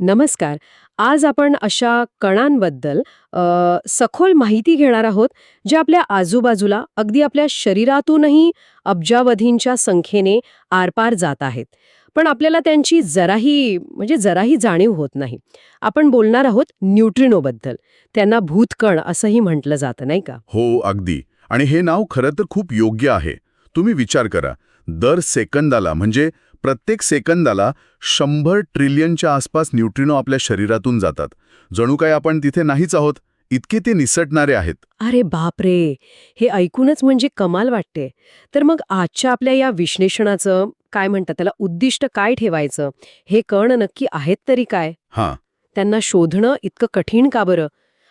नमस्कार. आज आपण अशा कणांबद्दल सखोल माहिती घेणार आहोत जे आपल्या आजूबाजूला अगदी आपल्या शरीरातूनही अब्जावधींच्या संख्येने आरपार जात आहेत. पण आपल्याला त्यांची जराही म्हणजे जराही जाणीव होत नाही. आपण बोलणार आहोत न्यूट्रिनोबद्दल. त्यांना भूतकण असंही म्हटलं जातं नाही का? हो अगदी. आणि हे नाव खरं तर खूप योग्य आहे. तुम्ही विचार करा. दर सेकंदाला म्हणजे प्रत्येक सेकंदाला शंभर ट्रिलियनच्या आसपास न्यूट्रिनो आपल्या शरीरातून जातात. जणू काय आपण तिथे नाहीच आहोत इतके ते निसटणारे आहेत. अरे बापरे! हे ऐकूनच म्हणजे कमाल वाटते. तर मग आजच्या आपल्या या विश्लेषणाचं काय म्हणतात त्याला उद्दिष्ट काय ठेवायचं? हे कण नक्की आहेत तरी काय? हां. त्यांना शोधणं इतकं कठीण का बरं?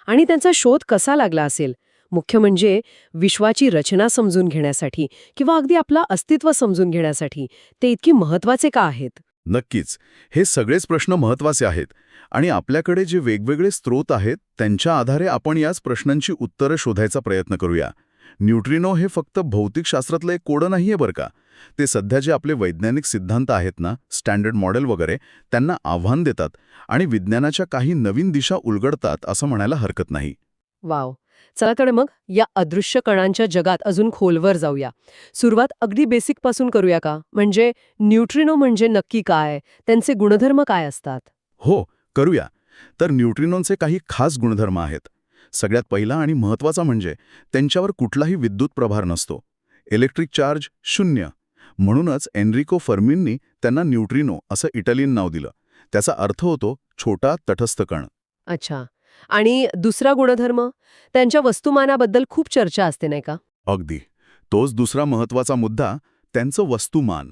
आणि त्यांचा शोध कसा लागला असेल? मुख्य म्हणजे विश्वाची रचना समजून घेण्यासाठी किंवा अगदी आपलं अस्तित्व समजून घेण्यासाठी ते इतकी महत्त्वाचे का आहेत? नक्कीच. हे सगळेच प्रश्न महत्त्वाचे आहेत आणि आपल्याकडे जे वेगवेगळे स्रोत आहेत त्यांच्या आधारे आपण याच प्रश्नांची उत्तरं शोधायचा प्रयत्न करूया. न्यूट्रिनो हे फक्त भौतिकशास्त्रातलं एक कोडं नाहीये बरं का? ते सध्या जे आपले वैज्ञानिक सिद्धांत आहेत ना स्टँडर्ड मॉडेल वगैरे त्यांना आव्हान देतात आणि विज्ञानाच्या काही नवीन दिशा उलगडतात असं म्हणायला हरकत नाही. वाव. चला तर मग या अदृश्य कणांच्या जगात अजून खोलवर जाऊया. सुरुवात अगदी बेसिकपासून करूया का? म्हणजे न्यूट्रिनो म्हणजे नक्की काय? त्यांचे गुणधर्म काय असतात? हो करूया. तर न्यूट्रिनोंचे काही खास गुणधर्म आहेत. सगळ्यात पहिला आणि महत्त्वाचा म्हणजे त्यांच्यावर कुठलाही विद्युत प्रभार नसतो. इलेक्ट्रिक चार्ज शून्य. म्हणूनच एनरिको फर्मिननी त्यांना न्यूट्रिनो असं इटालियन नाव दिलं. त्याचा अर्थ होतो छोटा तटस्थ कण. अच्छा. आणि दुसरा गुणधर्म? त्यांच्या वस्तुमानाबद्दल खूप चर्चा असते नाही का? अगदी. तोच दुसरा महत्त्वाचा मुद्दा त्यांचं वस्तुमान.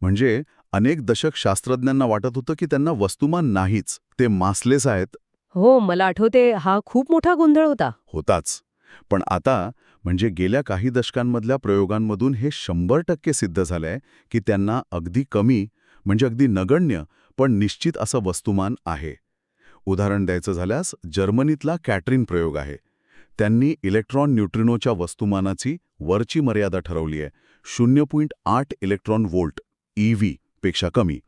म्हणजे अनेक दशक शास्त्रज्ञांना वाटत होतं की त्यांना वस्तुमान नाहीच ते मासलेस आहेत. हो मला आठवते हा खूप मोठा गोंधळ होता. होताच. पण आता म्हणजे गेल्या काही दशकांमधल्या प्रयोगांमधून हे शंभर टक्के सिद्ध झालंय की त्यांना अगदी कमी म्हणजे अगदी नगण्य पण निश्चित असं वस्तुमान आहे. उदाहरण द्यायचं झाल्यास जर्मनीतला कॅटरिन प्रयोग आहे. त्यांनी इलेक्ट्रॉन न्यूट्रिनोच्या वस्तुमानाची वरची मर्यादा ठरवली आहे. शून्य पॉईंट आठ इलेक्ट्रॉन व्होल्ट ईव्ही पेक्षा कमी.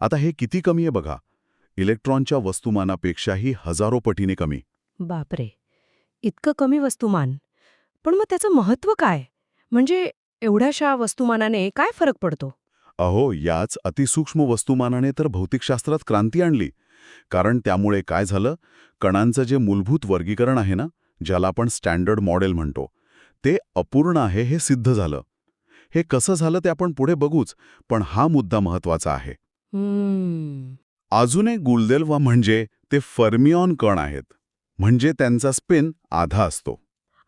आता हे किती कमी आहे बघा. इलेक्ट्रॉनच्या वस्तुमानापेक्षाही हजारो पटीने कमी. बापरे. इतकं कमी वस्तुमान. पण मग त्याचं महत्त्व काय? म्हणजे एवढ्याशा वस्तुमानाने काय फरक पडतो? अहो याच अतिसूक्ष्म वस्तुमानाने तर भौतिकशास्त्रात क्रांती आणली. कारण त्यामुळे काय झालं? कणांचं जे मूलभूत वर्गीकरण आहे ना ज्याला आपण स्टँडर्ड मॉडेल म्हणतो ते अपूर्ण आहे हे सिद्ध झालं. हे कसं झालं ते आपण पुढे बघूच पण हा मुद्दा महत्त्वाचा आहे. अजून एक गुलदेल्वा म्हणजे ते फर्मिऑन कण आहेत. म्हणजे त्यांचा स्पिन आधा असतो.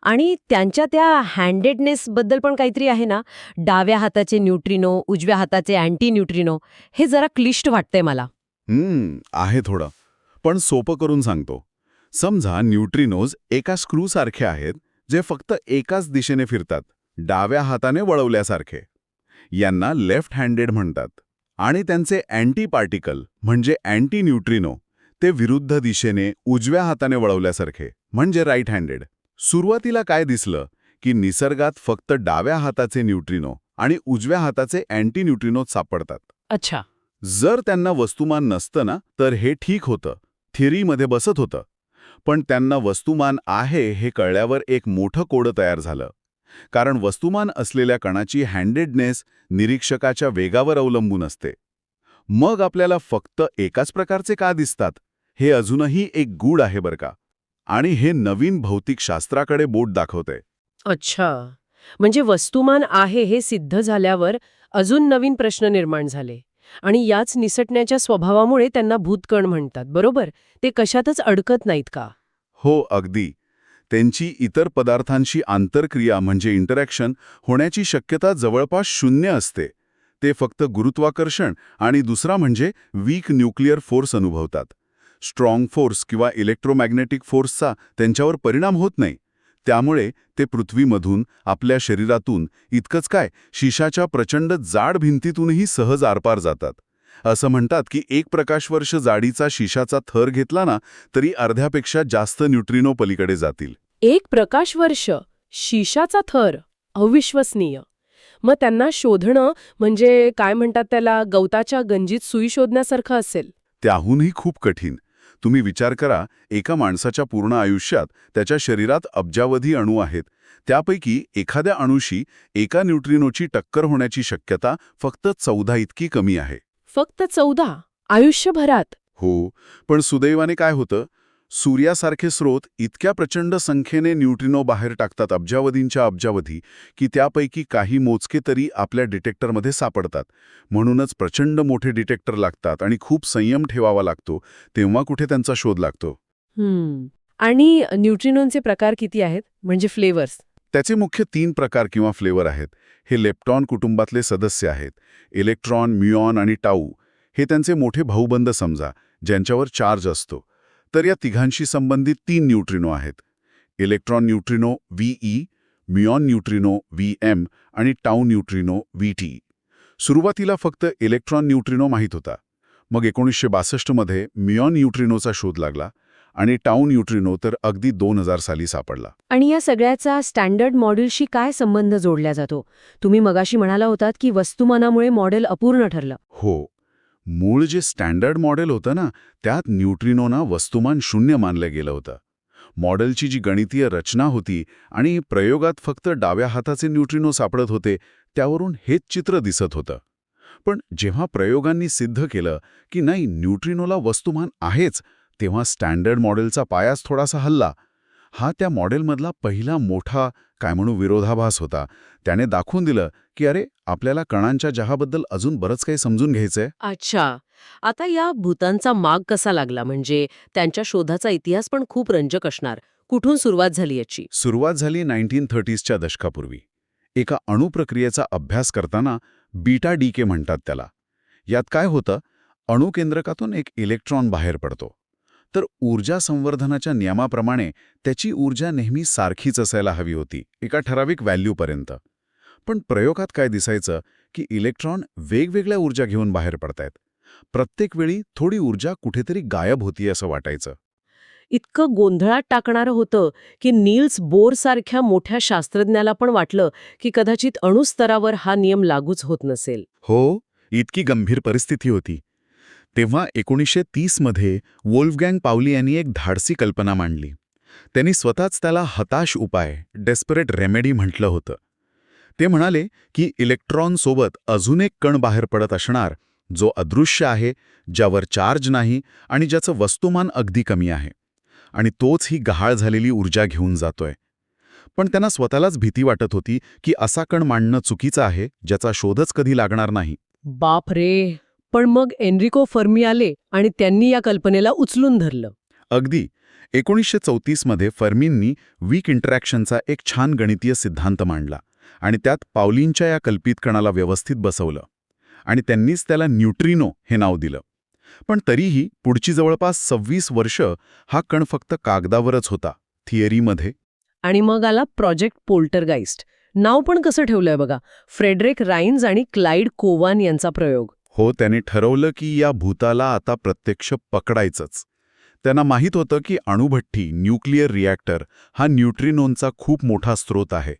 आणि त्यांच्या त्या हँडेडनेस बद्दल पण काहीतरी आहे ना? डाव्या हाताचे न्यूट्रिनो उजव्या हाताचे अँटी न्यूट्रिनो हे जरा क्लिष्ट वाटतंय मला. हम्म आहे थोडं. पण सोपं करून सांगतो. समजा न्यूट्रिनोज एका स्क्रूसारखे आहेत जे फक्त एकाच दिशेने फिरतात डाव्या हाताने वळवल्यासारखे. यांना लेफ्ट हँडेड म्हणतात. आणि त्यांचे अँटी पार्टिकल म्हणजे अँटी न्यूट्रिनो ते विरुद्ध दिशेने उजव्या हाताने वळवल्यासारखे म्हणजे राईट हँडेड. सुरुवातीला काय दिसलं की निसर्गात फक्त डाव्या हाताचे न्यूट्रिनो आणि उजव्या हाताचे अँटी न्यूट्रिनो सापडतात. अच्छा. जर त्यांना वस्तुमान नसतं ना तर हे ठीक होतं. थिअरीमध्ये बसत होतं. पण त्यांना वस्तुमान आहे हे कळल्यावर एक मोठं कोडं तयार झालं. कारण वस्तुमान असलेल्या कणाची हँडेडनेस निरीक्षकाच्या वेगावर अवलंबून असते. मग आपल्याला फक्त एकाच प्रकारचे का दिसतात? हे अजूनही एक गूढ आहे बरं का. आणि हे नवीन भौतिकशास्त्राकडे बोट दाखवते. अच्छा. म्हणजे वस्तुमान आहे हे सिद्ध झाल्यावर अजून नवीन प्रश्न निर्माण झाले. आणि याच निसटण्याच्या स्वभावामुळे त्यांना भूतकण म्हणतात बरोबर? ते कशातच अडकत नाहीत का? हो अगदी. त्यांची इतर पदार्थांशी आंतरक्रिया म्हणजे इंटरॅक्शन होण्याची शक्यता जवळपास शून्य असते. ते फक्त गुरुत्वाकर्षण आणि दुसरा म्हणजे वीक न्यूक्लिअर फोर्स अनुभवतात. स्ट्रॉंग फोर्स किंवा इलेक्ट्रोमॅग्नेटिक फोर्सचा त्यांच्यावर परिणाम होत नाही. त्यामुळे ते पृथ्वीमधून आपल्या शरीरातून इतकंच काय शिशाच्या प्रचंड जाड भिंतीतूनही सहज आरपार जातात. असं म्हणतात की एक प्रकाशवर्ष जाडीचा शिशाचा थर घेतला ना तरी अर्ध्यापेक्षा जास्त न्यूट्रिनो पलीकडे जातील. एक प्रकाशवर्ष शीशाचा थर अविश्वसनीय. मग त्यांना शोधणं म्हणजे काय म्हणतात त्याला गवताच्या गंजीत सुई शोधण्यासारखं असेल. त्याहूनही खूप कठीण. तुम्ही विचार करा एका माणसाच्या पूर्ण आयुष्यात त्याच्या शरीरात अब्जावधी अणू आहेत. त्यापैकी एखाद्या अणुशी एका न्यूट्रिनोची टक्कर होण्याची शक्यता फक्त चौदा इतकी कमी आहे. फक्त चौदा? आयुष्यभरात? हो पण सुदैवाने काय होतं? सूर्यासारखे स्रोत इतक्या प्रचंड संख्येने न्यूट्रिनो बाहेर टाकतात अब्जावधींच्या अब्जावधी की त्यापैकी काही मोजके तरी आपल्या डिटेक्टरमध्ये सापडतात. म्हणूनच प्रचंड मोठे डिटेक्टर लागतात आणि खूप संयम ठेवावा लागतो तेव्हा कुठे त्यांचा शोध लागतो. आणि न्यूट्रिनोनचे प्रकार किती आहेत? म्हणजे फ्लेवर्स. त्याचे मुख्य तीन प्रकार किंवा फ्लेवर आहेत. हे लेप्टॉन कुटुंबातले सदस्य आहेत. इलेक्ट्रॉन म्युऑन आणि टाऊ. हे त्यांचे मोठे भाऊबंद समजा ज्यांच्यावर चार्ज असतो. तर या तिघांशी संबंधित तीन न्यूट्रिनो आहेत. Electron neutrino V E muon neutrino V M आणि टाऊ न्यूट्रिनो व्ही टी. सुरुवातीला फक्त इलेक्ट्रॉन न्यूट्रिनो माहीत होता. मग एकोणीसशे बासष्टमध्ये म्युऑन न्यूट्रिनोचा शोध लागला आणि टाऊ न्यूट्रिनो तर अगदी दोन हजार साली सापडला. आणि या सगळ्याचा स्टँडर्ड मॉडेलशी काय संबंध जोडला जातो? तुम्ही मगाशी म्हणाला होतात की वस्तुमानामुळे मॉडेल अपूर्ण ठरलं. हो मूळ जे स्टँडर्ड मॉडेल होतं ना त्यात न्यूट्रिनोना वस्तुमान शून्य मानलं गेलं होतं. मॉडेलची जी गणितीय रचना होती आणि प्रयोगात फक्त डाव्या हाताचे न्यूट्रिनो सापडत होते त्यावरून हेच चित्र दिसत होतं. पण जेव्हा प्रयोगांनी सिद्ध केलं की नाही न्यूट्रिनोला वस्तुमान आहेच तेव्हा स्टँडर्ड मॉडेलचा पायाच थोडासा हल्ला. हा त्या मॉडेलमधला पहिला मोठा काय म्हणू विरोधाभास होता. त्याने दाखवून दिलं की अरे आपल्याला कणांच्या जहाबद्दल अजून बरंच काही समजून घ्यायचंय? अच्छा. आता या भूतांचा माग कसा लागला? म्हणजे त्यांच्या शोधाचा इतिहास पण खूप रंजक असणार. कुठून सुरुवात झाली याची? सुरुवात झाली नाईन्टीन थर्टीजच्या दशकापूर्वी. एका अणुप्रक्रियेचा अभ्यास करताना बीटा डी के म्हणतात त्याला. यात काय होतं? अणुकेंद्रकातून एक इलेक्ट्रॉन बाहेर पडतो. तर ऊर्जा संवर्धनाच्या नियमाप्रमाणे त्याची ऊर्जा नेहमी सारखीच असायला हवी होती एका ठराविक व्हॅल्यूपर्यंत. पण प्रयोगात काय दिसायचं की इलेक्ट्रॉन वेगवेगळ्या ऊर्जा घेऊन बाहेर पडतायत. प्रत्येक वेळी थोडी ऊर्जा कुठेतरी गायब होती असं वाटायचं. इतकं गोंधळात टाकणारं होतं की नील्स बोर सारख्या मोठ्या शास्त्रज्ञाला पण वाटलं की कदाचित अणुस्तरावर हा नियम लागूच होत नसेल. हो इतकी गंभीर परिस्थिती होती. तेव्हा एकोणीसशे तीसमध्ये वोल्फगँग पावली यांनी एक धाडसी कल्पना मांडली. त्यांनी स्वतःच त्याला हताश उपाय डेस्परेट रेमेडी म्हटलं होतं. ते म्हणाले की इलेक्ट्रॉनसोबत अजून एक कण बाहेर पडत असणार जो अदृश्य आहे ज्यावर चार्ज नाही आणि ज्याचं वस्तुमान अगदी कमी आहे. आणि तोच ही गहाळ झालेली ऊर्जा घेऊन जातोय. पण त्यांना स्वतःलाच भीती वाटत होती की असा कण मांडणं चुकीचं आहे ज्याचा शोधच कधी लागणार नाही. बाप रे! पण मग एनरिको फर्मी आले आणि त्यांनी या कल्पनेला उचलून धरलं. अगदी. एकोणीसशे चौतीसमध्ये फर्मींनी वीक इंटरॅक्शनचा एक छान गणितीय सिद्धांत मांडला. आणि त्यात पावलींच्या या कल्पित कणाला व्यवस्थित बसवलं. आणि त्यांनीच त्याला न्यूट्रिनो हे नाव दिलं. पण तरीही पुढची जवळपास सव्वीस वर्ष हा कण फक्त कागदावरच होता थिअरीमध्ये. आणि मग आला प्रोजेक्ट पोल्टरगाइस्ट नाव पण कसं ठेवलंय बघा? फ्रेडरिक राईन्स आणि क्लाइड कोवान यांचा प्रयोग. हो त्याने ठरवलं की या भूताला आता प्रत्यक्ष पकडायचंच. त्यांना माहीत होतं की अणुभट्टी न्यूक्लिअर रिॲक्टर हा न्यूट्रिनोनचा खूप मोठा स्रोत आहे.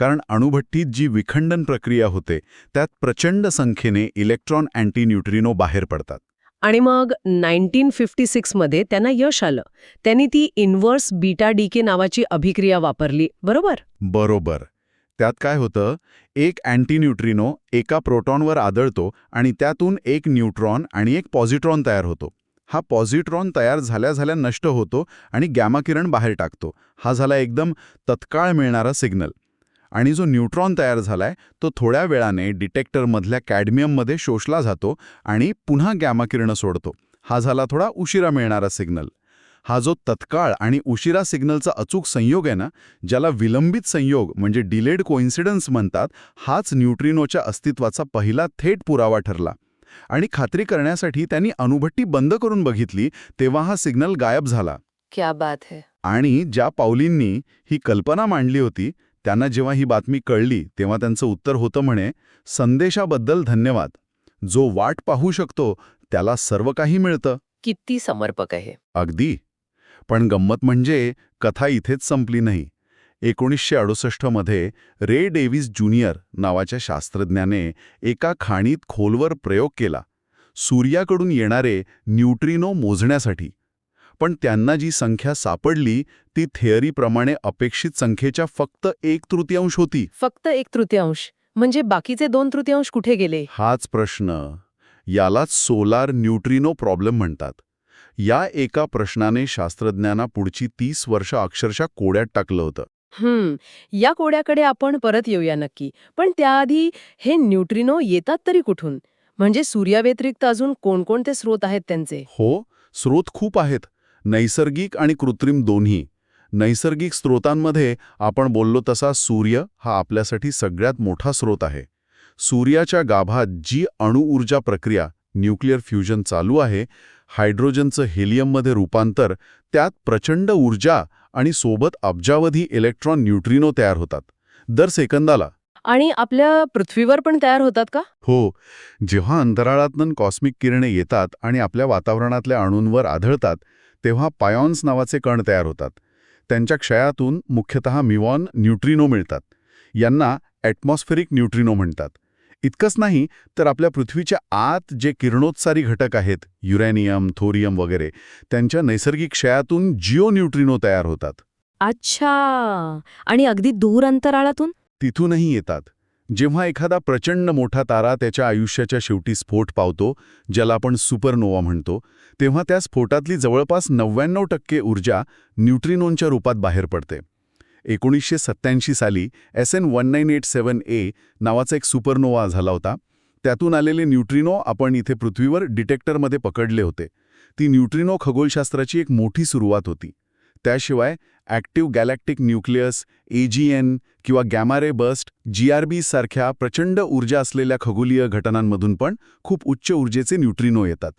कारण अणुभट्टीत जी विखंडन प्रक्रिया होते त्यात प्रचंड संख्येने इलेक्ट्रॉन अँटी न्यूट्रिनो बाहेर पडतात. आणि मग नाईन्टीन फिफ्टी सिक्समध्ये त्यांना यश आलं. त्यांनी ती इन्व्हर्स बीटा डीके नावाची अभिक्रिया वापरली. बरोबर? बरोबर. त्यात काय होतं? एक अँटी न्यूट्रिनो एका प्रोटॉनवर आदळतो आणि त्यातून एक न्यूट्रॉन आणि एक पॉझिट्रॉन तयार होतो. हा पॉझिट्रॉन तयार झाल्या झाल्या नष्ट होतो आणि गॅमा किरण बाहेर टाकतो. हा झाला एकदम तत्काळ मिळणारा सिग्नल. आणि जो न्यूट्रॉन तयार झालाय तो थोड्या वेळाने डिटेक्टरमधल्या कॅडमियममध्ये शोषला जातो आणि पुन्हा गॅमा किरणं सोडतो. हा झाला थोडा उशिरा मिळणारा सिग्नल. हा जो तत्काळ आणि उशिरा सिग्नलचा अचूक संयोग आहे ना ज्याला विलंबित संयोग म्हणजे डिलेड कोइन्सिडन्स म्हणतात हाच न्यूट्रिनोच्या अस्तित्वाचा पहिला थेट पुरावा ठरला. आणि खात्री करण्यासाठी त्यांनी अणुभट्टी बंद करून बघितली तेव्हा हा सिग्नल गायब झाला. क्या बात है. आणि ज्या पावलींनी ही कल्पना मांडली होती त्यांना जेव्हा ही बातमी कळली तेव्हा त्यांचं उत्तर होतं म्हणे संदेशाबद्दल धन्यवाद. जो वाट पाहू शकतो त्याला सर्व काही मिळतं. किती समर्पक आहे. अगदी. पण गंमत म्हणजे कथा इथेच संपली नाही. एकोणीसशे अडुसष्टमध्ये रे डेव्हिस ज्युनियर नावाच्या शास्त्रज्ञाने एका खाणीत खोलवर प्रयोग केला. सूर्याकडून येणारे न्यूट्रिनो मोजण्यासाठी. पण त्यांना जी संख्या सापडली ती थेअरीप्रमाणे अपेक्षित संख्येच्या फक्त एक तृतीयांश होती. फक्त एक तृतीयांश. म्हणजे बाकीचे दोन तृतीयांश कुठे गेले? हाच प्रश्न. यालाच सोलार न्यूट्रिनो प्रॉब्लेम म्हणतात. या एका प्रश्नाने शास्त्रज्ञांना पुढची तीस वर्ष अक्षरशः कोड्यात टाकलं होतं. हम्म. या कोड्याकडे आपण परत येऊया नक्की. पण त्याआधी हे न्यूट्रिनो येतात तरी कुठून? म्हणजे सूर्याव्यतिरिक्त अजून कोणकोणते स्रोत आहेत त्यांचे? हो स्रोत खूप आहेत. नैसर्गिक आणि कृत्रिम दोन्ही. नैसर्गिक स्रोतांमध्ये आपण बोललो तसा सूर्य हा आपल्यासाठी सगळ्यात मोठा स्रोत आहे. सूर्याच्या गाभात जी अणुऊर्जा प्रक्रिया न्यूक्लिअर फ्युजन चालू आहे हायड्रोजनचं हेलियममध्ये रूपांतर त्यात प्रचंड ऊर्जा आणि सोबत अब्जावधी इलेक्ट्रॉन न्यूट्रिनो तयार होतात. दर सेकंदाला. आणि आपल्या पृथ्वीवर पण तयार होतात का? हो. जेव्हा अंतराळातून कॉस्मिक किरणे येतात आणि आपल्या वातावरणातल्या अणूंवर आढळतात तेव्हा पायॉन्स नावाचे कण तयार होतात. त्यांच्या क्षयातून मुख्यतः मिवॉन न्यूट्रिनो मिळतात. यांना ॲटमॉस्फेरिक न्यूट्रिनो म्हणतात. इतकंच नाही तर आपल्या पृथ्वीच्या आत जे किरणोत्सारी घटक आहेत युरॅनियम थोरियम वगैरे त्यांच्या नैसर्गिक क्षयातून जिओ न्यूट्रिनो तयार होतात. अच्छा! आणि अगदी दूर अंतराळातून? तिथूनही येतात. जेव्हा एखादा प्रचंड मोठा तारा त्याच्या आयुष्याच्या शेवटी स्फोट पावतो ज्याला आपण सुपरनोवा म्हणतो तेव्हा त्या स्फोटातली जवळपास नव्याण्णव टक्के ऊर्जा न्यूट्रिनोनच्या रूपात बाहेर पडते. एकोणीसशे सत्त्याऐंशी साली S N one nine eight seven A नावाचा एक सुपरनोवा झाला होता. त्यातून आलेले न्यूट्रिनो आपण इथे पृथ्वीवर डिटेक्टरमध्ये पकडले होते. ती न्यूट्रिनो खगोलशास्त्राची एक मोठी सुरुवात होती. त्याशिवाय ॲक्टिव्ह गॅलॅक्टिक न्यूक्लियस एजीएन किंवा गॅमारे बस्ट जीआरबी सारख्या प्रचंड ऊर्जा असलेल्या खगोलीय घटनांमधून पण खूप उच्च ऊर्जेचे न्यूट्रिनो येतात.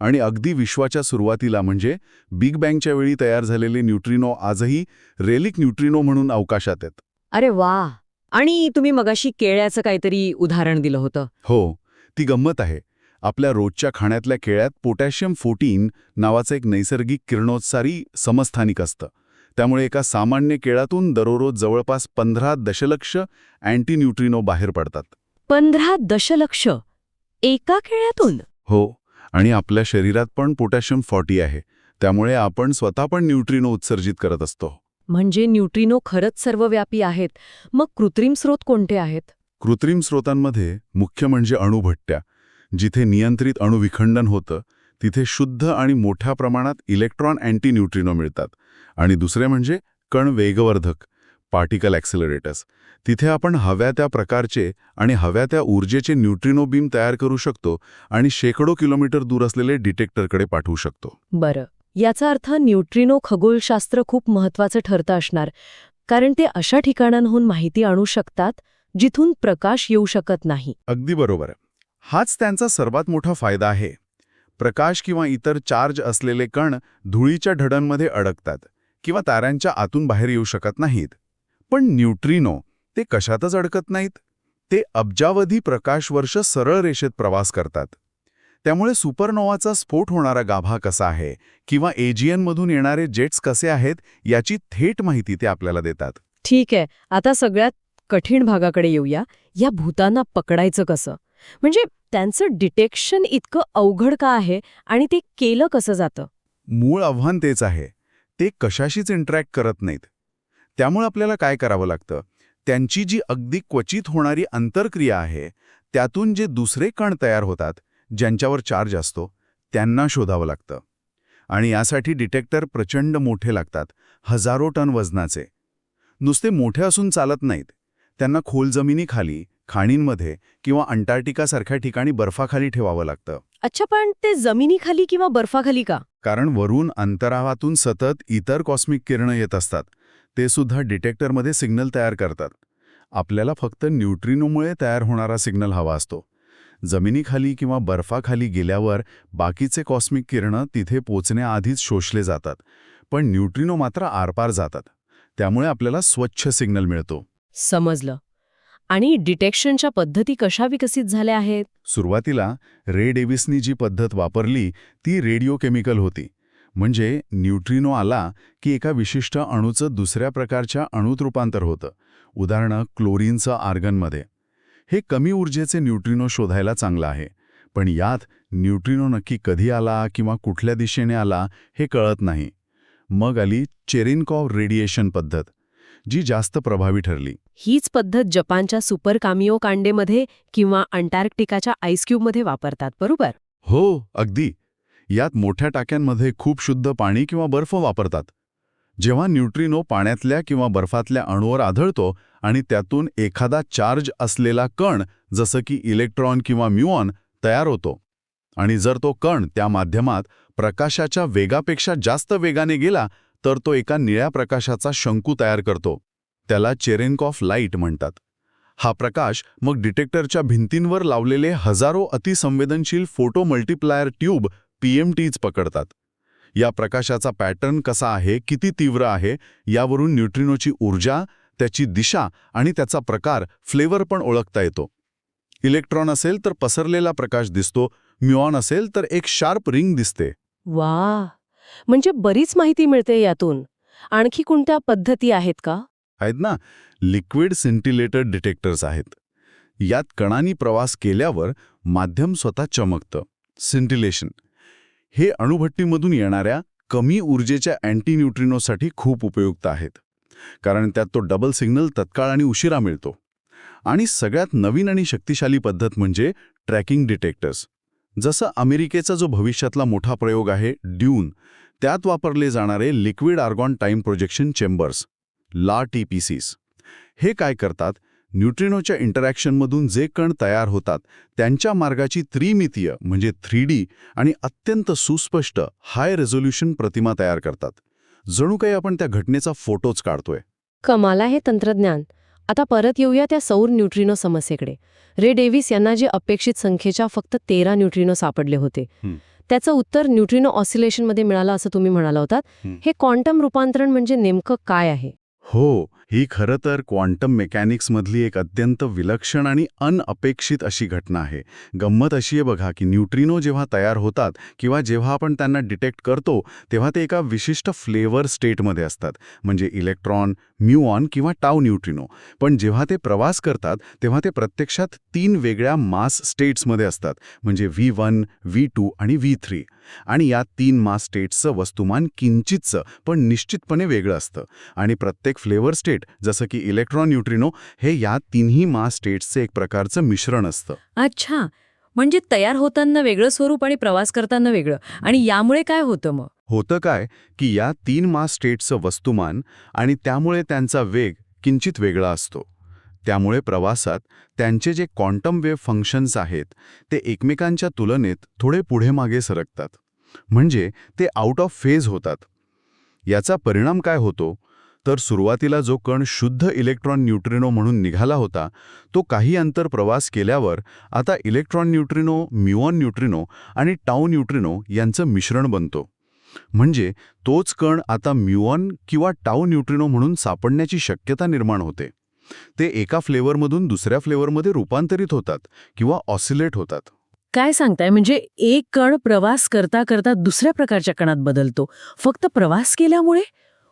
आणि अगदी विश्वाच्या सुरुवातीला म्हणजे बिग बँगच्या वेळी तयार झालेले न्यूट्रिनो आजही रेलिक न्यूट्रिनो म्हणून अवकाशात आहेत. अरे वा! आणि तुम्ही मगाशी केळ्याचं काहीतरी उदाहरण दिलं होतं. हो ती गंमत आहे. आपल्या रोजच्या खाण्यातल्या केळ्यात पोटॅशियम फोर्टीन नावाचं एक नैसर्गिक किरणोत्सारी समस्थानिक असतं. त्यामुळे एका सामान्य केळातून दररोज जवळपास पंधरा दशलक्ष अँटी न्यूट्रिनो बाहेर पडतात. पंधरा दशलक्ष? एका केळ्यातून? हो आणि आपल्या शरीरात पण पोटॅशियम फॉर्टी आहे. त्यामुळे आपण स्वतः पण न्यूट्रिनो उत्सर्जित करत असतो. म्हणजे न्यूट्रिनो खरंच सर्वव्यापी आहेत. मग कृत्रिम स्रोत कोणते आहेत? कृत्रिम स्रोतांमध्ये मुख्य म्हणजे अणुभट्ट्या जिथे नियंत्रित अणुविखंडन होतं तिथे शुद्ध आणि मोठ्या प्रमाणात इलेक्ट्रॉन अँटी न्यूट्रिनो मिळतात. आणि दुसरे म्हणजे कण वेगवर्धक पार्टिकल ॲक्सिलरेटर्स तिथे आपण हव्या त्या प्रकारचे आणि हव्या त्या ऊर्जेचे न्यूट्रिनो बीम तयार करू शकतो आणि शेकडो किलोमीटर दूर असलेले डिटेक्टरकडे पाठवू शकतो. बरं. याचा अर्थ न्यूट्रिनो खगोलशास्त्र खूप महत्वाचं ठरतं असणार कारण ते अशा ठिकाणांहून माहिती आणू शकतात जिथून प्रकाश येऊ शकत नाही. अगदी बरोबर. हाच त्यांचा सर्वात मोठा फायदा आहे. प्रकाश किंवा इतर चार्ज असलेले कण धुळीच्या ढडांमध्ये अडकतात. किंवा ताऱ्यांच्या आतून बाहेर येऊ शकत नाहीत. पण न्यूट्रिनो ते कशातच अडकत नाहीत. ते अब्जावधी प्रकाशवर्ष सरळ रेषेत प्रवास करतात. त्यामुळे सुपरनोवाचा स्फोट होणारा गाभा कसा आहे किंवा एजियनमधून येणारे जेट्स कसे आहेत याची थेट माहिती ते आपल्याला देतात. ठीक आहे. आता सगळ्यात कठीण भागाकडे येऊया. या भूतांना पकडायचं कसं? म्हणजे त्यांचं डिटेक्शन इतकं अवघड का आहे आणि ते केलं कसं जातं? मूळ आव्हान तेच आहे. ते कशाशीच इंटरॅक्ट करत नाहीत. त्यामुळे आपल्याला काय करावं लागतं? त्यांची जी अगदी क्वचित होणारी अंतरक्रिया आहे त्यातून जे दुसरे कण तयार होतात ज्यांच्यावर चार्ज असतो त्यांना शोधावं लागतं. आणि यासाठी डिटेक्टर प्रचंड मोठे लागतात हजारो टन वजनाचे. नुसते मोठे असून चालत नाहीत. त्यांना खोल जमिनीखाली खाणींमध्ये किंवा अंटार्क्टिकासारख्या ठिकाणी बर्फाखाली ठेवावं लागतं. अच्छा पण ते जमिनीखाली किंवा बर्फाखाली का? कारण वरून अंतरावातून सतत इतर कॉस्मिक किरणं येत असतात. ते सुद्धा डिटेक्टरमध्ये सिग्नल तयार करतात. आपल्याला फक्त न्यूट्रिनोमुळे तयार होणारा सिग्नल हवा असतो. जमिनीखाली किंवा बर्फाखाली गेल्यावर बाकीचे कॉस्मिक किरणं तिथे पोचण्याआधीच शोषले जातात. पण न्यूट्रिनो मात्र आरपार जातात. त्यामुळे आपल्याला स्वच्छ सिग्नल मिळतो. समजलं. आणि डिटेक्शनच्या पद्धती कशा विकसित झाल्या आहेत? सुरुवातीला रे डेव्हिसनी जी पद्धत वापरली ती रेडिओकेमिकल होती. म्हणजे न्यूट्रिनो आला की एका विशिष्ट अणूचं दुसऱ्या प्रकारच्या अणूत रूपांतर होतं. उदाहरणं क्लोरीनचं आर्गनमध्ये. हे कमी ऊर्जेचे न्यूट्रिनो शोधायला चांगलं आहे. पण यात न्यूट्रिनो नक्की कधी आला किंवा कुठल्या दिशेने आला हे कळत नाही. मग आली चेरिनकॉव रेडिएशन पद्धत. जी जास्त प्रभावी ठरली. हीच पद्धत जपानच्या सुपर कामिओ कांडेमध्ये किंवा अंटार्क्टिकाच्या आईसक्यूबमध्ये वापरतात बरोबर? हो अगदी. यात मोठ्या टाक्यांमध्ये खूप शुद्ध पाणी किंवा बर्फ वापरतात. जेव्हा न्यूट्रिनो पाण्यातल्या किंवा बर्फातल्या अणूवर आढळतो आणि त्यातून एखादा चार्ज असलेला कण जसं की इलेक्ट्रॉन किंवा म्युऑन तयार होतो. आणि जर तो कण त्या माध्यमात प्रकाशाच्या वेगापेक्षा जास्त वेगाने गेला तर तो एका निळ्या प्रकाशाचा शंकू तयार करतो. त्याला चेरेनकॉफ लाइट म्हणतात. हा प्रकाश मग डिटेक्टरच्या भिंतींवर लावलेले हजारो अतिसंवेदनशील फोटो मल्टिप्लायर ट्यूब पीएमटीज पकडतात. या प्रकाशाचा पॅटर्न कसा आहे किती तीव्र आहे यावरून न्यूट्रिनोची ऊर्जा त्याची दिशा आणि त्याचा प्रकार फ्लेवर पण ओळखता येतो. इलेक्ट्रॉन असेल तर पसरलेला प्रकाश दिसतो म्युऑन असेल तर एक शार्प रिंग दिसते. वा म्हणजे बरीच माहिती मिळते यातून. आणखी कोणत्या पद्धती आहेत का? आहेत ना लिक्विड सिंटिलेटर डिटेक्टर्स आहेत. यात कणांनी प्रवास केल्यावर माध्यम स्वतः चमकतं सिंटिलेशन. हे अणुभट्टीमधून येणाऱ्या कमी ऊर्जेच्या अँटीन्यूट्रिनोसाठी खूप उपयुक्त आहेत कारण त्यात तो डबल सिग्नल तत्काळ आणि उशिरा मिळतो. आणि सगळ्यात नवीन आणि शक्तिशाली पद्धत म्हणजे ट्रॅकिंग डिटेक्टर्स. जसं अमेरिकेचा जो भविष्यातला मोठा प्रयोग आहे ड्यून त्यात वापरले जाणारे liquid argon time projection chambers ला टी पी सीस. हे काय करतात? न्यूट्रिनोच्या इंटरॅक्शनमधून जे कण तयार होतात त्यांच्या मार्गाची त्रिमितीय म्हणजे थ्री डी आणि अत्यंत सुस्पष्ट हाय रेझोल्युशन प्रतिमा तयार करतात. जणू काही आपण त्या घटनेचा फोटोच काढतोय. कमाला हे तंत्रज्ञान. आता परत येऊया त्या सौर न्यूट्रिनो समस्येकडे. रे डेव्हिस यांना जे अपेक्षित संख्येच्या फक्त तेरा न्यूट्रिनो सापडले होते. त्याचं उत्तर न्यूट्रिनो ऑसिलेशनमध्ये मिळालं असं तुम्ही म्हणाला होतात. हे क्वांटम रूपांतरण म्हणजे नेमकं काय आहे हो ही खरं तर क्वांटम मेकॅनिक्समधली एक अत्यंत विलक्षण आणि अनअपेक्षित अशी घटना आहे. गंमत अशी आहे बघा की न्यूट्रिनो जेव्हा तयार होतात किंवा जेव्हा आपण त्यांना डिटेक्ट करतो तेव्हा ते एका विशिष्ट फ्लेवर स्टेटमध्ये असतात म्हणजे इलेक्ट्रॉन म्युऑन किंवा टाव न्यूट्रिनो. पण जेव्हा ते प्रवास करतात तेव्हा ते प्रत्यक्षात तीन वेगळ्या मास स्टेट्समध्ये असतात म्हणजे व्ही वन व्ही टू आणि व्ही थ्री. आणि या तीन मास स्टेट्सचं वस्तुमान किंचितचं पण निश्चितपणे वेगळं असतं. आणि प्रत्येक फ्लेवर स्टेट जसं की इलेक्ट्रॉन न्यूट्रिनो हे या तिन्ही मास स्टेट्सचे एक प्रकारचं मिश्रण असतं. अच्छा. म्हणजे तयार होताना वेगळं स्वरूप आणि प्रवास करताना वेगळं. आणि यामुळे काय होतं मग? होतं काय की या तीन मास स्टेट्सचं वस्तुमान आणि त्यामुळे त्यांचा वेग किंचित वेगळा असतो. त्यामुळे प्रवासात त्यांचे जे क्वांटम वेव्ह फंक्शन्स आहेत ते एकमेकांच्या तुलनेत थोडे पुढे मागे सरकतात. म्हणजे ते आउट ऑफ फेज होतात. याचा परिणाम काय होतो? तर सुरुवातीला जो कण शुद्ध इलेक्ट्रॉन न्यूट्रिनो म्हणून निघाला होता तो काही अंतर प्रवास केल्यावर आता इलेक्ट्रॉन न्यूट्रिनो म्युऑन न्यूट्रिनो आणि टाऊ न्यूट्रिनो यांचं मिश्रण बनतो. म्हणजे तोच कण आता म्युऑन किंवा टाऊ न्यूट्रिनो म्हणून सापडण्याची शक्यता निर्माण होते. ते एका फ्लेवरमधून दुसऱ्या फ्लेवरमध्ये रूपांतरित होतात किंवा ऑसिलेट होतात. काय सांगताय? म्हणजे एक कण प्रवास करता करता दुसऱ्या प्रकारच्या कणात बदलतो. फक्त प्रवास केल्यामुळे?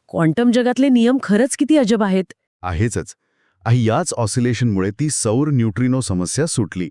क्वांटम जगातले नियम खरंच किती अजब आहेत? आहेचच. आणि याच ऑसिलेशनमुळे ती सौर न्यूट्रिनो समस्या सुटली.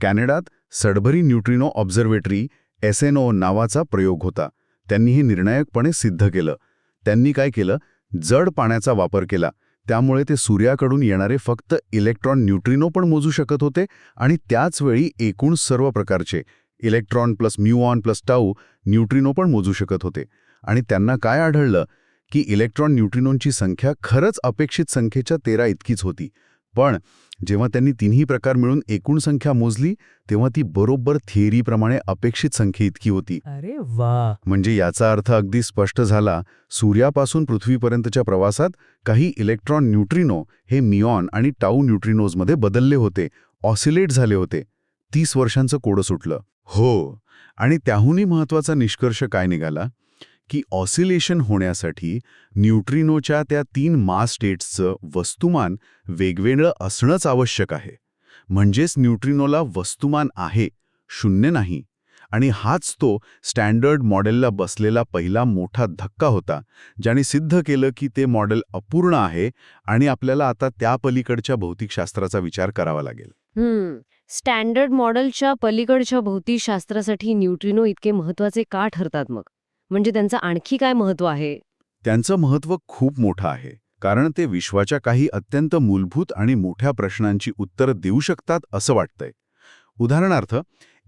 कॅनडात Sudbury neutrino observatory S N O नावाचा प्रयोग होता. त्यांनी हे निर्णायकपणे सिद्ध केलं. त्यांनी काय केलं? जड पाण्याचा वापर केला. त्यामुळे ते सूर्याकडून येणारे फक्त इलेक्ट्रॉन न्यूट्रिनो पण मोजू शकत होते आणि त्याच वेळी एकूण सर्व प्रकारचे electron plus muon plus tau neutrino पण मोजू शकत होते. आणि त्यांना काय आढळलं की इलेक्ट्रॉन न्यूट्रिनोंची संख्या खरंच अपेक्षित संख्येच्या तेरा इतकीच होती. पण जेव्हा त्यांनी तिन्ही प्रकार मिळून एकूण संख्या मोजली तेव्हा ती बरोबर थिअरीप्रमाणे अपेक्षित संख्ये इतकी होती. अरे वा! म्हणजे याचा अर्थ अगदी स्पष्ट झाला सूर्यापासून पृथ्वीपर्यंतच्या प्रवासात काही इलेक्ट्रॉन न्यूट्रिनो हे मिऑन आणि टाऊ न्यूट्रिनोजमध्ये बदलले होते ऑसिलेट झाले होते. तीस वर्षांचं कोडं सुटलं. हो आणि त्याहूनही महत्त्वाचा निष्कर्ष काय निघाला? की ऑसिलेशन होण्यासाठी न्यूट्रिनोच्या त्या तीन मास स्टेट्सचं वस्तुमान वेगवेगळं असणंच आवश्यक आहे. म्हणजेच न्यूट्रिनोला वस्तुमान आहे शून्य नाही. आणि हाच तो स्टँडर्ड मॉडेलला बसलेला पहिला मोठा धक्का होता ज्याने सिद्ध केलं की ते मॉडेल अपूर्ण आहे आणि आपल्याला आता त्या पलीकडच्या भौतिकशास्त्राचा विचार करावा लागेल. हम्म. स्टँडर्ड मॉडेलच्या पलीकडच्या भौतिकशास्त्रासाठी न्यूट्रिनो इतके महत्त्वाचे का ठरतात मग? म्हणजे त्यांचं आणखी काय महत्त्व आहे? त्यांचं महत्त्व खूप मोठं आहे कारण ते विश्वाच्या काही अत्यंत मूलभूत आणि मोठ्या प्रश्नांची उत्तरं देऊ शकतात असं वाटतंय. उदाहरणार्थ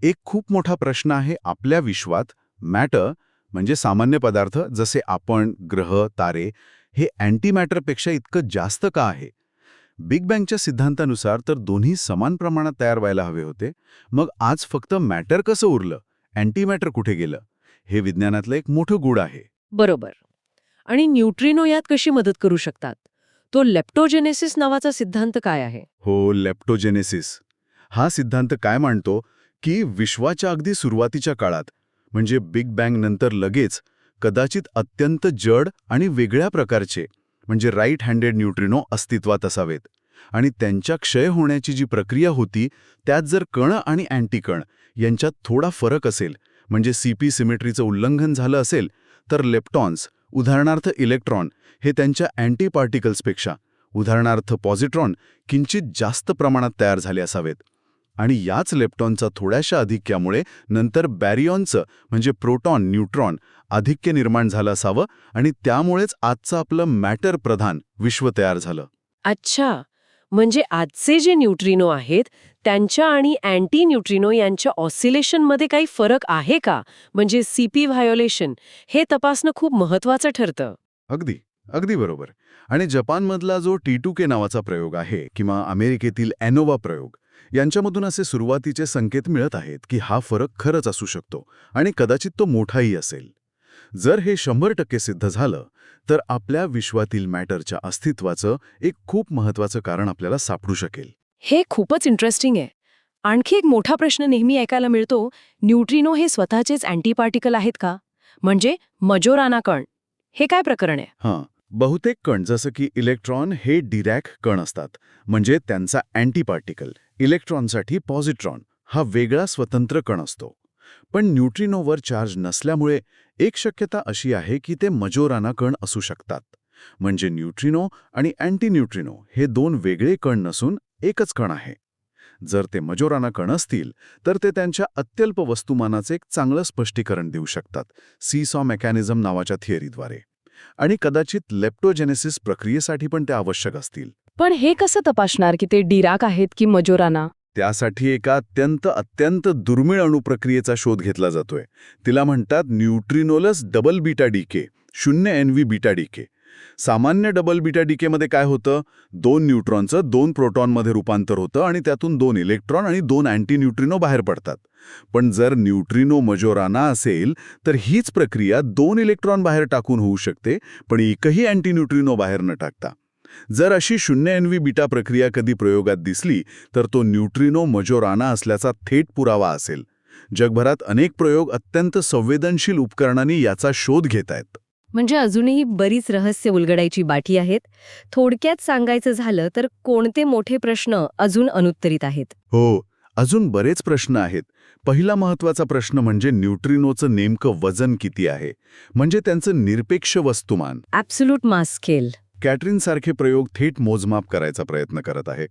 एक खूप मोठा प्रश्न आहे आपल्या विश्वात मॅटर म्हणजे सामान्य पदार्थ जसे आपण ग्रह तारे हे अँटी मॅटरपेक्षा इतकं जास्त का आहे? बिग बँगच्या सिद्धांतानुसार तर दोन्ही समान प्रमाणात तयार व्हायला हवे होते मग आज फक्त मॅटर कसं उरलं? अँटी मॅटर कुठे गेलं? हे विज्ञानातलं एक मोठं गूढ आहे. बरोबर. आणि न्यूट्रिनो यात कशी मदत करू शकतात? तो लेप्टोजेनेसिस नावाचा सिद्धांत काय आहे? हो लेप्टोजेनेसिस. हा सिद्धांत काय मांडतो? की विश्वाच्या अगदी सुरुवातीच्या काळात म्हणजे बिग बँग नंतर लगेच कदाचित अत्यंत जड आणि वेगळ्या प्रकारचे म्हणजे राईट हँडेड न्यूट्रिनो अस्तित्वात असावेत. आणि त्यांच्या क्षय होण्याची जी प्रक्रिया होती त्यात जर कण आणि अँटीकण यांच्यात थोडा फरक असेल म्हणजे सीपी सिमेट्रीचं उल्लंघन झालं असेल तर लेप्टॉन्स उदाहरणार्थ इलेक्ट्रॉन हे त्यांच्या अँटी पार्टिकल्सपेक्षा उदाहरणार्थ पॉझिट्रॉन किंचित जास्त प्रमाणात तयार झाले असावेत. आणि याच लेप्टॉनचा थोड्याशा अधिक्यामुळे नंतर बॅरियॉनचं म्हणजे प्रोटॉन न्यूट्रॉन आधिक्य निर्माण झालं असावं आणि त्यामुळेच आजचं आपलं मॅटर प्रधान विश्व तयार झालं. अच्छा! म्हणजे आजचे जे न्यूट्रिनो आहेत त्यांच्या आणि अँटी न्यूट्रिनो यांच्या ऑसिलेशनमध्ये काही फरक आहे का? म्हणजे सीपी व्हायोलेशन हे तपासणं खूप महत्वाचं ठरतं. अगदी अगदी बरोबर. आणि जपानमधला जो टी टू के नावाचा प्रयोग आहे किंवा अमेरिकेतील ॲनोवा प्रयोग यांच्यामधून असे सुरुवातीचे संकेत मिळत आहेत की हा फरक खरंच असू शकतो आणि कदाचित तो मोठाही असेल. जर हे शंभर टक्के सिद्ध झालं तर आपल्या विश्वातील मॅटरच्या अस्तित्वाचं एक खूप महत्वाचं कारण आपल्याला सापडू शकेल. हे खूपच इंटरेस्टिंग आहे. आणखी एक मोठा प्रश्न नेहमी ऐकायला मिळतो न्यूट्रिनो हे स्वतःचेच अँटीपार्टिकल आहेत का? म्हणजे मजोराना कण. हे काय प्रकरण आहे? हां बहुतेक कण जसं की इलेक्ट्रॉन हे डिरॅक कण असतात. म्हणजे त्यांचा अँटीपार्टिकल इलेक्ट्रॉनसाठी पॉझिट्रॉन हा वेगळा स्वतंत्र कण असतो. पण न्यूट्रिनोवर चार्ज नसल्यामुळे एक शक्यता अशी आहे की ते मजोराना कण असू शकतात. म्हणजे न्यूट्रिनो आणि अँटी न्यूट्रिनो हे दोन वेगळे कण नसून एकच कण आहे. जर ते मजोराना कण असतील तर ते त्यांच्या अत्यल्प वस्तुमानाचे एक चांगलं स्पष्टीकरण देऊ शकतात सी सॉ मेकॅनिझम नावाच्या थिअरीद्वारे. आणि कदाचित लेप्टोजेनेसिस प्रक्रियेसाठी पण ते आवश्यक असतील. पण हे कसं तपासणार की ते डिराक आहेत की मजोराना? त्यासाठी एका अत्यंत अत्यंत दुर्मिळ अणुप्रक्रियेचा शोध घेतला जातोय. तिला म्हणतात न्यूट्रिनोलस डबल बीटा डीके शून्य एन व्ही बीटा डीके सामान्य डबल बीटा डीकेमध्ये काय होतं? दोन न्यूट्रॉनचं दोन प्रोटॉनमध्ये रूपांतर होतं आणि त्यातून दोन इलेक्ट्रॉन आणि दोन अँटी न्यूट्रिनो बाहेर पडतात. पण जर न्यूट्रिनो मजोराना असेल तर हीच प्रक्रिया दोन इलेक्ट्रॉन बाहेर टाकून होऊ शकते पण एकही अँटी न्यूट्रिनो बाहेर न टाकता. जर अशी शून्य एन व्ही बीटा प्रक्रिया कधी प्रयोगात दिसली तर तो न्यूट्रिनो मजोराना असल्याचा थेट पुरावा असेल. जगभरात अनेक प्रयोग अत्यंत संवेदनशील उपकरणांनी याचा शोध घेत आहेत. म्हणजे अजूनही बरीच रहस्य उलगडायची बाकी आहेत. थोडक्यात सांगायचं झालं तर कोणते मोठे प्रश्न अजून अनुत्तरित आहेत? हो अजून बरेच प्रश्न आहेत. पहिला महत्त्वाचा प्रश्न म्हणजे न्यूट्रिनोचं नेमकं वजन किती आहे? म्हणजे त्यांचं निरपेक्ष वस्तुमान. ॲब्सोल्यूट मास स्केल कॅटरिनसारखे प्रयोग थेट मोजमाप करायचा प्रयत्न करत आहेत.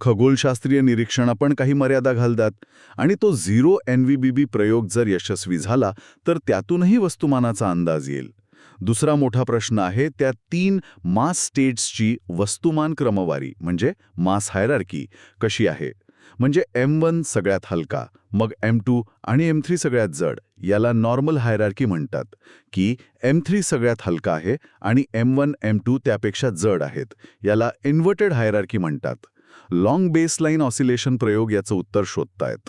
खगोलशास्त्रीय निरीक्षण पण काही मर्यादा घालतात. आणि तो झिरो एन प्रयोग जर यशस्वी झाला तर त्यातूनही वस्तुमानाचा अंदाज येईल. दुसरा मोठा प्रश्न आहे त्या तीन मास स्टेट्सची वस्तुमान क्रमवारी म्हणजे मास हायरार्की कशी आहे? म्हणजे एम वन सगळ्यात हलका मग एम टू आणि एम थ्री सगळ्यात जड याला नॉर्मल हायरार्की म्हणतात की एम थ्री सगळ्यात हलका आहे आणि एम वन एम टू त्यापेक्षा जड आहेत याला इन्व्हर्टेड हायरार्की म्हणतात. लाँग बेसलाईन ऑसिलेशन प्रयोग याचं उत्तर शोधतायत.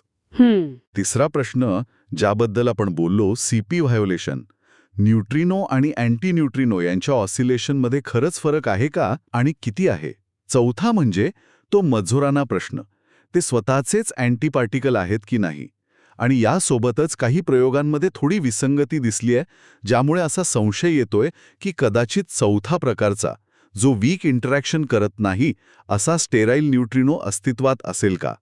तिसरा प्रश्न ज्याबद्दल आपण बोललो सीपी व्हायोलेशन. न्यूट्रिनो आणि अँटी न्यूट्रिनो यांच्या ऑसिलेशनमध्ये खरंच फरक आहे का आणि किती आहे? चौथा म्हणजे तो मझोराना प्रश्न. ते स्वतःचेच अँटी पार्टिकल आहेत की नाही? आणि यासोबतच काही प्रयोगांमध्ये थोडी विसंगती दिसली आहे ज्यामुळे असा संशय येतोय की कदाचित चौथा प्रकारचा जो वीक इंटरॅक्शन करत नाही असा स्टेराईल न्यूट्रिनो अस्तित्वात असेल का?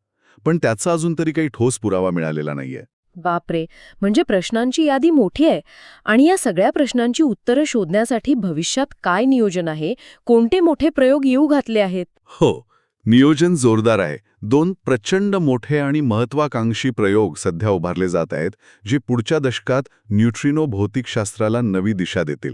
पण त्याचा अजून तरी काही ठोस पुरावा मिळालेला नाहीये. बापरे! म्हणजे प्रश्नांची यादी मोठी आहे. आणि या सगळ्या प्रश्नांची उत्तरं शोधण्यासाठी भविष्यात काय नियोजन आहे? कोणते मोठे प्रयोग येऊ घातले आहेत? हो नियोजन जोरदार आहे. दोन प्रचंड मोठे आणि महत्वाकांक्षी प्रयोग सध्या उभारले जात आहेत जे पुढच्या दशकात न्यूट्रिनो भौतिकशास्त्राला नवी दिशा देतील.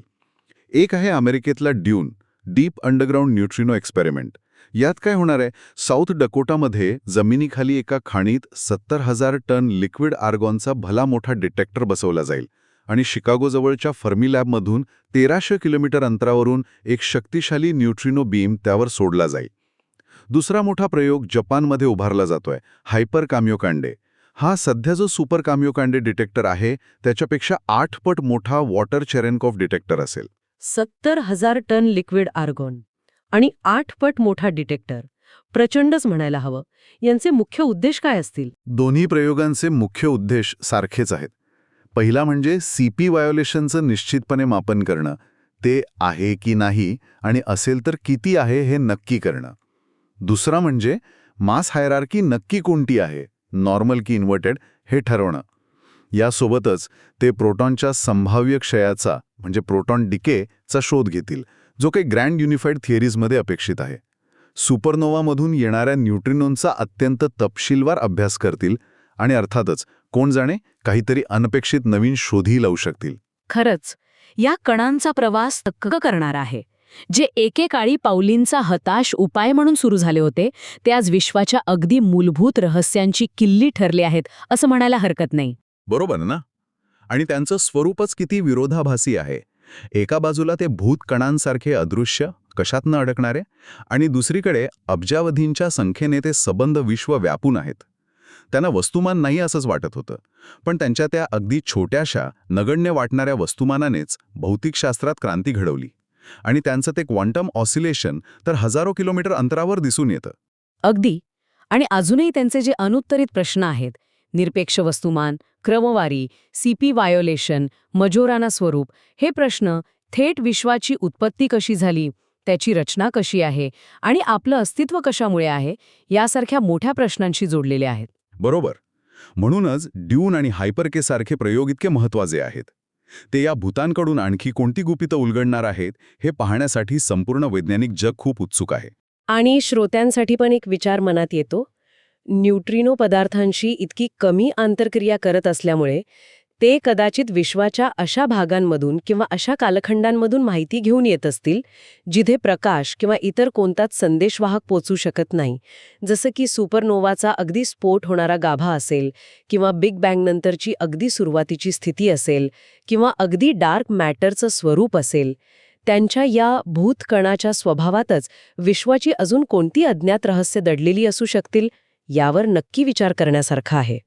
एक आहे अमेरिकेतला DUNE deep underground neutrino experiment. यात काय होणार आहे? साऊथ डकोटामध्ये जमिनीखाली एका खाणीत सत्तर हजार टन लिक्विड आर्गॉनचा भला मोठा डिटेक्टर बसवला जाईल आणि शिकागोजवळच्या फर्मी लॅबमधून तेराशे किलोमीटर अंतरावरून एक शक्तिशाली न्यूट्रिनो बीम त्यावर सोडला जाईल. दुसरा मोठा प्रयोग जपानमध्ये उभारला जातोय हायपर काम्योकांडे. हा सध्या जो सुपर काम्योकांडे डिटेक्टर आहे त्याच्यापेक्षा आठ पट मोठा वॉटर चेरेनकॉफ डिटेक्टर असेल. सत्तर हजार टन लिक्विड आर्गॉन आणि आठ पट मोठा डिटेक्टर. प्रचंडच म्हणायला हवं. यांचे मुख्य उद्देश काय असतील? दोन्ही प्रयोगांचे मुख्य उद्देश सारखेच आहेत. पहिला म्हणजे सीपी व्हायोलेशनचं निश्चितपणे मापन करणं. ते आहे की नाही आणि असेल तर किती आहे हे नक्की करणं. दुसरा म्हणजे मास हायरार्की नक्की कोणती आहे? नॉर्मल की इन्व्हर्टेड? हे ठरवणं. यासोबतच ते प्रोटॉनच्या संभाव्य क्षयाचा म्हणजे प्रोटॉन डिकेचा शोध घेतील जो काही ग्रँड युनिफाईड थिअरीजमध्ये अपेक्षित आहे. सुपरनोवामधून येणाऱ्या न्यूट्रिनोंचा अत्यंत तपशीलवार अभ्यास करतील आणि अर्थातच कोण जाणे काहीतरी अनपेक्षित नवीन शोधही लावू शकतील. खरंच या कणांचा प्रवास थक्क करणार आहे. जे एकेकाळी पाऊलींचा हताश उपाय म्हणून सुरू झाले होते ते आज विश्वाच्या अगदी मूलभूत रहस्यांची किल्ली ठरले आहेत असं म्हणायला हरकत नाही. बरोबर ना? आणि त्यांचं स्वरूपच किती विरोधाभासी आहे. एका बाजूला ते भूतकणांसारखे अदृश्य कशात न अडकणारे? आणि दुसरीकडे अब्जावधींच्या संख्येने ते सबंध विश्व व्यापून आहेत. त्यांना वस्तुमान नाही असंच वाटत होतं. पण त्यांच्या त्या अगदी छोट्याशा नगण्य वाटणाऱ्या वस्तुमानानेच भौतिकशास्त्रात क्रांती घडवली. आणि त्यांचं ते क्वांटम ऑसिलेशन तर हजारो किलोमीटर अंतरावर दिसून येतं. अगदी. आणि अजूनही त्यांचे जे अनुत्तरित प्रश्न आहेत निरपेक्ष वस्तुमान क्रमवारी सीपी वायोलेशन मजोराना स्वरूप हे प्रश्न थेट विश्वाची उत्पत्ती कशी झाली त्याची रचना कशी आहे आणि आपलं अस्तित्व कशामुळे आहे यासारख्या मोठ्या प्रश्नांशी जोडलेले आहेत. बरोबर. म्हणूनच ड्यून आणि हायपरके सारखे प्रयोग इतके महत्त्वाचे आहेत. ते या भूतांकडून आणखी कोणती गुपितं उलगडणार आहेत हे पाहण्यासाठी संपूर्ण वैज्ञानिक जग खूप उत्सुक आहे. आणि श्रोत्यांसाठी पण एक विचार मनात येतो. न्यूट्रिनो पदार्थांशी इतकी कमी आंतरक्रिया करत असल्यामुळे ते कदाचित विश्वाच्या अशा भागांमधून किंवा अशा कालखंडांमधून माहिती घेऊन येत असतील जिथे प्रकाश किंवा इतर कोणताच संदेशवाहक पोचू शकत नाही. जसं की सुपरनोवाचा अगदी स्फोट होणारा गाभा असेल किंवा बिग बँगनंतरची अगदी सुरुवातीची स्थिती असेल किंवा अगदी डार्क मॅटरचं स्वरूप असेल. त्यांच्या या भूतकणाच्या स्वभावातच विश्वाची अजून कोणती अज्ञात रहस्य दडलेली असू शकतील यावर नक्की विचार करण्यासारखा आहे.